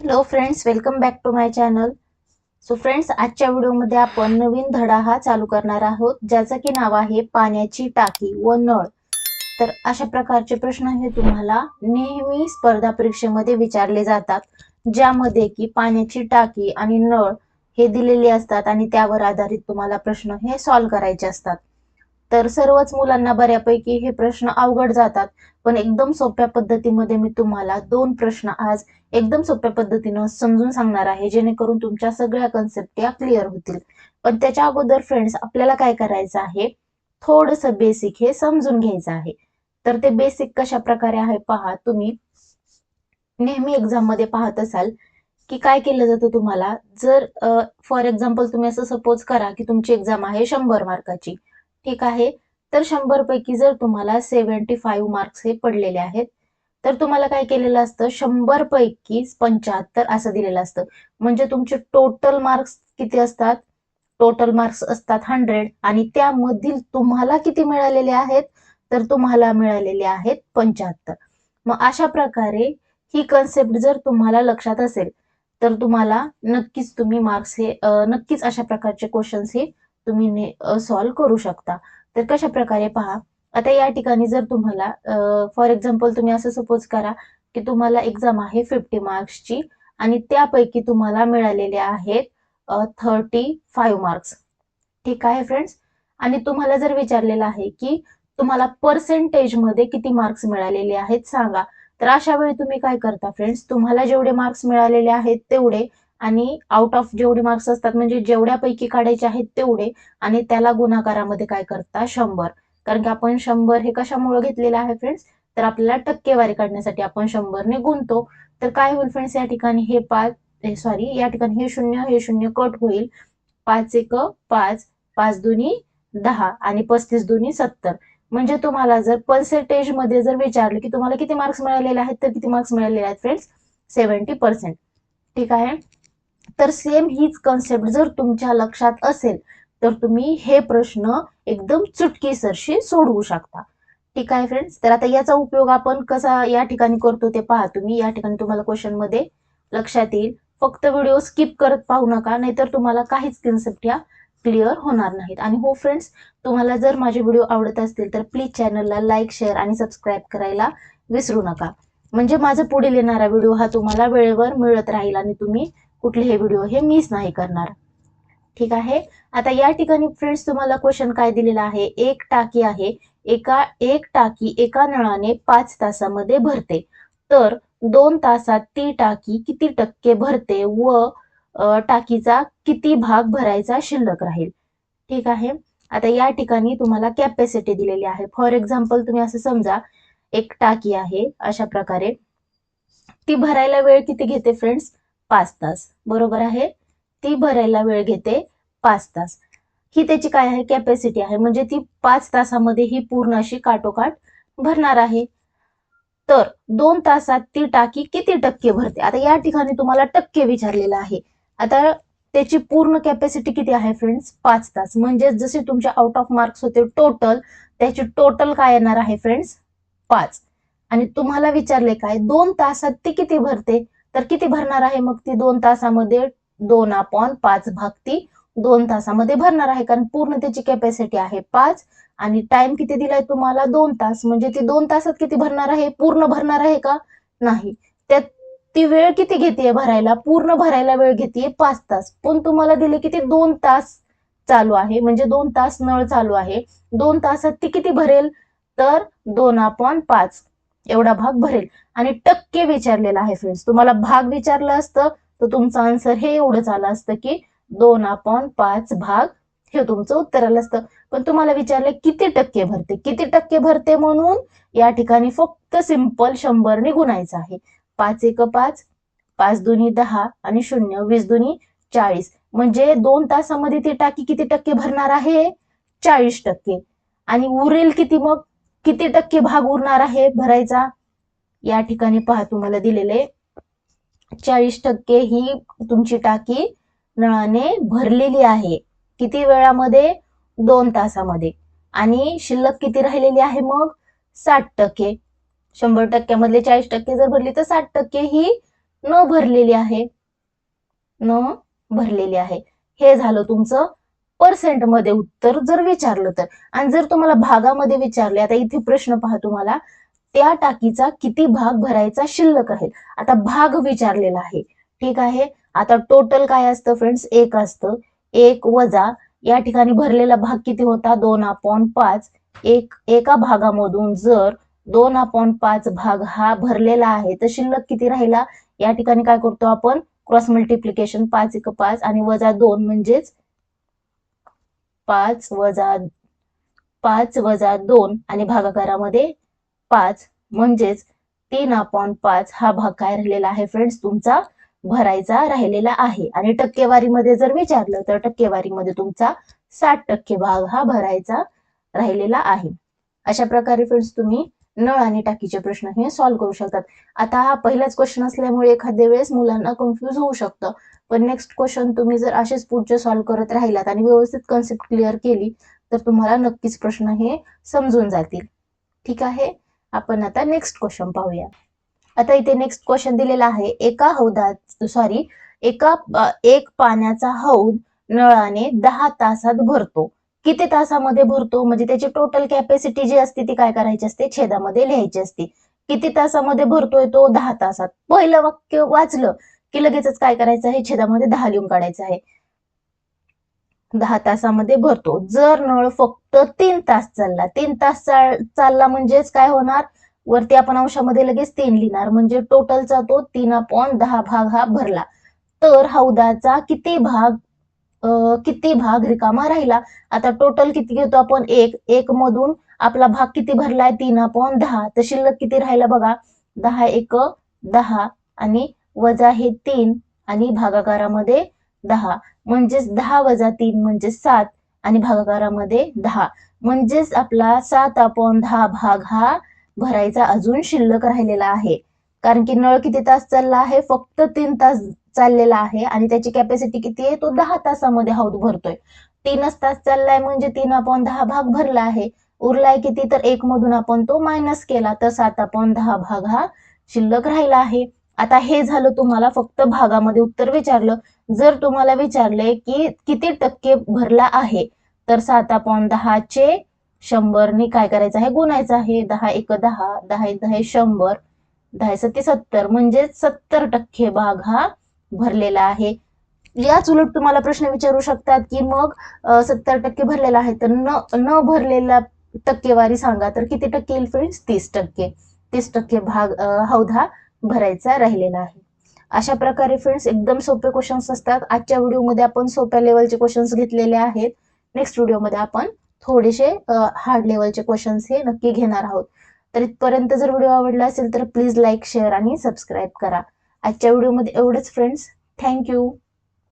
Hello friends welcome back to my channel so friends आजच्या व्हिडिओमध्ये आपण नवीन धडा हा चालू करणार आहोत ज्याचं की नाव आहे पाण्याची टाकी व नळ. तर अशा प्रकारचे प्रश्न हे तुम्हाला नेहमी स्पर्धा परीक्षेमध्ये विचारले जातात ज्यामध्ये की पाण्याची टाकी आणि नळ हे दिलेले असतात आणि त्यावर आधारित तुम्हाला प्रश्न हे सॉल्व्ह करायचे असतात. तर सर्वच मुलांना बऱ्यापैकी हे प्रश्न अवघड जातात. पण एकदम सोप्या पद्धतीमध्ये मी तुम्हाला दोन प्रश्न आज एकदम सोप्या पद्धतीनं समजून सांगणार आहे जेणेकरून तुमच्या सगळ्या कन्सेप्ट या क्लिअर होतील. पण त्याच्या अगोदर फ्रेंड्स आपल्याला काय करायचं आहे? थोडस बेसिक हे समजून घ्यायचं आहे. तर ते बेसिक कशा प्रकारे आहे पहा तुम्ही नेहमी एक्झाममध्ये पाहत असाल की काय केलं जातं तुम्हाला? जर फॉर एक्झाम्पल तुम्ही असं सपोज करा की तुमची एक्झाम आहे शंभर मार्काची ठीक आहे. तर शंभर पैकी जर तुम्हाला सेव्हन्टी फाईव्ह मार्क्स हे पडलेले आहेत तर तुम्हाला काय केलेलं असतं? शंभर पैकी पंच्याहत्तर असं दिलेलं असतं. म्हणजे तुमचे टोटल मार्क्स किती असतात? टोटल मार्क्स असतात हंड्रेड आणि त्यामधील तुम्हाला किती मिळालेले आहेत? तर तुम्हाला मिळालेले आहेत पंच्याहत्तर. मग अशा प्रकारे ही कन्सेप्ट जर तुम्हाला लक्षात असेल तर तुम्हाला नक्कीच तुम्ही मार्क्स हे नक्कीच अशा प्रकारचे क्वेश्चन्स हे तुम्ही सॉल्व्ह करू शकता. तर कशा प्रकारे पहा आता या ठिकाणी जर तुम्हाला फॉर एक्झाम्पल तुम्ही असं सपोज करा की तुम्हाला एक्झाम आहे फिफ्टी मार्क्सची आणि त्यापैकी तुम्हाला मिळालेले आहेत थर्टी फाईव्ह मार्क्स ठीक आहे फ्रेंड्स आणि तुम्हाला जर विचारलेलं आहे की तुम्हाला पर्सेंटेजमध्ये किती मार्क्स मिळालेले आहेत सांगा. तर अशा वेळी तुम्ही काय करता फ्रेंड्स तुम्हाला जेवढे मार्क्स मिळालेले आहेत तेवढे आणि आउट ऑफ जेवढे मार्क्स असतात म्हणजे जेवढ्यापैकी काढायचे आहेत तेवढे आणि त्याला गुणाकारामध्ये काय करता? शंभर. कारण की आपण शंभर हे कशामुळे घेतलेलं आहे फ्रेंड्स तर आपल्याला टक्केवारी काढण्यासाठी आपण शंभरने गुणतो. तर काय होईल फ्रेंड्स या ठिकाणी हे पाच सॉरी या ठिकाणी हे शून्य हे शून्य कट होईल. पाच एक पाच पाच दोन्ही दहा आणि पस्तीस दोन्ही सत्तर. म्हणजे तुम्हाला जर पर्सेंटेजमध्ये जर विचारलं की तुम्हाला किती मार्क्स मिळालेले आहेत तर किती मार्क्स मिळालेले आहेत फ्रेंड्स सेव्हन्टी पर्सेंट ठीक आहे? तर सेम हीच कन्सेप्ट जर तुमच्या लक्षात असेल तर तुम्ही हे प्रश्न एकदम चुटकीसरशी सोडवू शकता. ठीक आहे फ्रेंड्स तर आता याचा उपयोग आपण कसा या ठिकाणी करतो ते पहा तुम्ही. या ठिकाणी तुम्हाला क्वेश्चनमध्ये लक्षात येईल. फक्त व्हिडिओ स्किप करत पाहू नका नाहीतर तुम्हाला काहीच कन्सेप्ट या क्लिअर होणार नाहीत. आणि हो फ्रेंड्स तुम्हाला जर माझे व्हिडिओ आवडत असतील तर प्लीज चॅनलला लाईक शेअर आणि सबस्क्राईब करायला विसरू नका. म्हणजे माझा पुढील येणारा व्हिडिओ हा तुम्हाला वेळेवर मिळत राहील आणि तुम्ही कुठलेही व्हिडिओ हे मिस नाही करणार. ठीक आहे? आता या ठिकाणी फ्रेंड्स तुम्हाला क्वेश्चन काय दिलेला आहे? एक टाकी आहे. एका एक टाकी एका नळाने पाच तासामध्ये भरते. तर दोन तासात ती टाकी किती टक्के भरते व टाकीचा किती भाग भरायचा शिल्लक राहील? ठीक आहे? आता या ठिकाणी तुम्हाला कॅपॅसिटी दिलेली आहे. फॉर एक्झाम्पल तुम्ही असं समजा एक टाकी आहे अशा प्रकारे. ती भरायला वेळ किती घेते फ्रेंड्स पाच तास. बरोबर आहे? ती भरायला वेळ घेते पाच तास. ही त्याची काय आहे? कॅपॅसिटी आहे. म्हणजे ती पाच तासामध्ये ही पूर्ण अशी काटोकाट भरणार आहे. तर दोन तासात ती टाकी किती टक्के भरते? आता या ठिकाणी तुम्हाला टक्के विचारलेला आहे. आता त्याची पूर्ण कॅपॅसिटी किती आहे फ्रेंड्स पाच तास. म्हणजे जसे तुमचे आउट ऑफ मार्क्स होते टोटल त्याची टोटल काय येणार आहे फ्रेंड्स पाच. आणि तुम्हाला विचारले काय? दोन तासात ती किती भरते? तर किती भरणार आहे? मग ती दोन तासामध्ये दोन अपॉन पाच भाग ती दोन तासामध्ये भरणार आहे. कारण पूर्ण त्याची कॅपॅसिटी आहे पाच आणि टाइम किती दिलाय तुम्हाला? दोन तास. म्हणजे ती दोन तासात किती भरणार आहे? पूर्ण भरणार आहे का? नाही. त्यात ती वेळ किती घेते भरायला? पूर्ण भरायला वेळ घेते पाच तास. पण तुम्हाला दिले किती दोन तास चालू आहे. म्हणजे दोन तास नळ चालू आहे. दोन तासात ती किती भरेल? तर दोन अपॉन पाच. एवढा भाग भरेल. आणि टक्के विचारलेला आहे फ्रेंड्स तुम्हाला भाग विचारलं असतं तर तुमचं आन्सर हे एवढंच आलं असतं की दोन अपॉन पाच भाग हे तुमचं उत्तर आलं असतं. पण तुम्हाला विचारलं किती टक्के भरते? किती टक्के भरते म्हणून? या ठिकाणी फक्त सिंपल शंभरने गुणायचं आहे. पाच एक पाच पाच दुनी दहा आणि शून्य वीस दुनी चाळीस. म्हणजे दोन तासामध्ये ती टाकी किती टक्के भरणार आहे? चाळीस टक्के. आणि उरेल किती मग? किती टक्के भाग उरणार आहे भरायचा? या ठिकाणी पहा तुम्हाला दिलेले. चाळीस टक्के ही तुमची टाकी नळाने भरलेली आहे. किती वेळामध्ये? दोन तासामध्ये. आणि शिल्लक किती राहिलेली आहे मग? साठ टक्के. शंभर टक्क्यामधले चाळीस टक्के जर भरली तर साठ टक्के ही न भरलेली आहे. न भरलेली आहे. हे झालं तुमचं पर्सेंटमध्ये उत्तर जर विचारलं तर. आणि जर तुम्हाला भागामध्ये विचारले आता इथे प्रश्न पहा तुम्हाला त्या टाकीचा किती भाग भरायचा शिल्लक राहील आता भाग विचारलेला आहे. ठीक आहे? आता टोटल काय असतं फ्रेंड्स एक असतं. एक वजा या ठिकाणी भरलेला भाग किती होता? दोन अपॉन पाच. एक एका भागामधून जर दोन अपॉन पाच भाग हा भरलेला आहे तर शिल्लक किती राहिला? या ठिकाणी काय करतो आपण? क्रॉस मल्टिप्लिकेशन पाच एक पाच आणि वजा दोन म्हणजेच पाच वजा पाच वजा दोन आणि भागाकारामध्ये पाच. म्हणजेच तीन अपॉन पाच हा भाग काय राहिलेला आहे फ्रेंड्स? तुमचा भरायचा राहिलेला आहे. आणि टक्केवारीमध्ये जर विचारलं तर टक्केवारीमध्ये तुमचा साठ टक्के भाग हा भरायचा राहिलेला आहे. अशा प्रकारे फ्रेंड्स तुम्ही नळ आणि टाकीचे प्रश्न हे सॉल्व्ह करू शकतात. आता हा पहिलाच क्वेश्चन असल्यामुळे एखाद्या वेळेस मुलांना कन्फ्युज होऊ शकतं. पण नेक्स्ट क्वेश्चन तुम्ही जर असेच पुढचे सॉल्व्ह करत राहिलात आणि व्यवस्थित कन्सेप्ट क्लिअर केली तर तुम्हाला नक्कीच प्रश्न हे समजून जातील. ठीक आहे? आपण आता नेक्स्ट क्वेश्चन पाहूया. आता इथे नेक्स्ट क्वेश्चन दिलेला आहे. एका हौदात सॉरी एका एक पाण्याचा हौद नळाने दहा तासात भरतो. किती तासामध्ये भरतो? म्हणजे त्याची टोटल कॅपॅसिटी जी असते ती काय करायची असते? छेदामध्ये लिहायची असते. किती तासामध्ये भरतोय तो? दहा तासात. पहिलं वाक्य वाचलं. की लगेचच काय करायचं आहे? छेदामध्ये दहा लिहून काढायचं आहे. दहा तासामध्ये भरतो. जर नळ फक्त तीन तास चालला तीन तास चालला म्हणजेच काय होणार? वरती आपण अंशामध्ये लगेच तीन लिहिणार. म्हणजे टोटलचा तो तीन अपॉन दहा भाग हा भरला. तर हौदाचा किती भाग आ, किती भाग रिकामा राहिला? आता टोटल किती घेतो आपण? एक. एक मधून आपला भाग किती भरलाय? तीन अपॉन दहा. तर शिल्लक किती राहिला बघा? दहा एक दहा आणि वजा हे तीन आणि भागाकारामध्ये दहा. म्हणजेच दहा वजा तीन म्हणजे सात आणि भागाकारामध्ये दहा. म्हणजेच आपला सात अपॉन दहा भाग हा भरायचा अजून शिल्लक राहिलेला आहे. कारण की नळ किती तास चालला आहे? फक्त तीन तास चाललेला आहे आणि त्याची कॅपॅसिटी किती आहे? तो दहा तासामध्ये हौद भरतोय तीनच तास चाललाय म्हणजे तीन अपॉन दहा भाग भरला आहे. उरलाय किती? तर एक मधून आपण तो मायनस केला. तर सात अपॉन दहा भाग हा शिल्लक राहिला आहे. आता हे झालं तुम्हाला फक्त भागामध्ये उत्तर विचारलं. जर तुम्हाला विचारले की किती टक्के भरला आहे तर सात अपॉन दहाचे शंभरने काय करायचं आहे? गुणायचं आहे. दहा एक दहा दहा एक दहा शंभर. दहा सत्ते सत्तर म्हणजे सत्तर टक्के भाग हा भरलेला आहे. याच उलट तुम्हाला प्रश्न विचारू शकतात की मग सत्तर टक्के भरलेला आहे तर न न भरलेला टक्केवारी सांगा. तर किती टक्के येईल फ्रेंड्स तीस टक्के. तीस टक्के भाग हौदा भरायचा राहिलेला आहे अशा प्रकारे फ्रेंड्स एकदम सोपे क्वेश्चन्स असतात. आजच्या व्हिडिओमध्ये आपण सोप्या लेवलचे क्वेश्चन्स घेतलेले आहेत. नेक्स्ट व्हिडिओमध्ये आपण थोडेसे हार्ड लेवलचे क्वेश्चन्स हे नक्की घेणार आहोत. तर इथपर्यंत जर व्हिडिओ आवडला असेल तर प्लीज लाईक शेअर आणि सबस्क्राईब करा. आजच्या व्हिडिओमध्ये एवढंच फ्रेंड्स थँक्यू